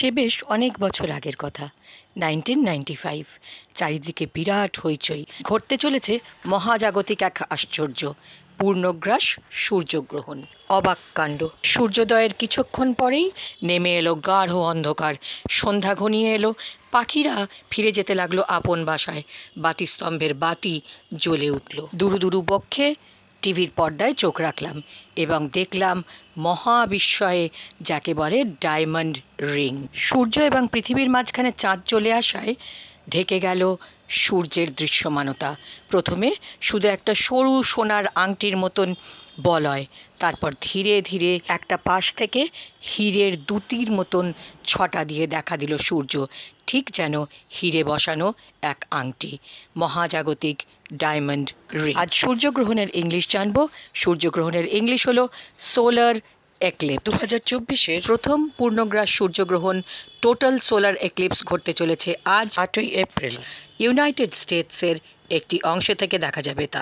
সে বেশ অনেক বছর আগের কথা। নাইনটিন নাইনটি ফাইভ, চারিদিকে বিরাট হইচই। ঘটতে চলেছে মহাজাগতিক এক আশ্চর্য, পূর্ণগ্রাস সূর্যগ্রহণ। অবাক কাণ্ড। সূর্যোদয়ের কিছুক্ষণ পরেই নেমে এলো গাঢ় অন্ধকার। সন্ধ্যা ঘনিয়ে এলো। পাখিরা ফিরে যেতে লাগল আপন বাসায়। বাতিস্তম্ভের বাতি জ্বলে উঠল। দুরু দুরু বক্ষে টিভির পর্দায় চোখ রাখলাম এবং দেখলাম মহাবিস্ময়ে যাকে বলে ডায়মন্ড রিং। সূর্য এবং পৃথিবীর মাঝখানে চাঁদ চলে আসায় ঢেকে গেল সূর্যের দৃশ্যমানতা। প্রথমে শুধু একটা সরু সোনার আংটির মতন বলয় তারপর ধীরে ধীরে একটা পাশ থেকে হীরের দুতির মতন ছটা দিয়ে দেখা দিল সূর্য, ঠিক যেন হিরে বসানো এক আংটি। মহাজাগতিক ডায়মন্ড রিং আজ সূর্যগ্রহণের ইংলিশ জানব। সূর্যগ্রহণের ইংলিশ হলো সোলার এক্লিপস দু হাজার চব্বিশের প্রথম পূর্ণগ্রাস সূর্যগ্রহণ টোটাল সোলার এক্লিপস ঘটতে চলেছে আজ আটই এপ্রিল। ইউনাইটেড স্টেটসের একটি অংশ থেকে দেখা যাবে তা।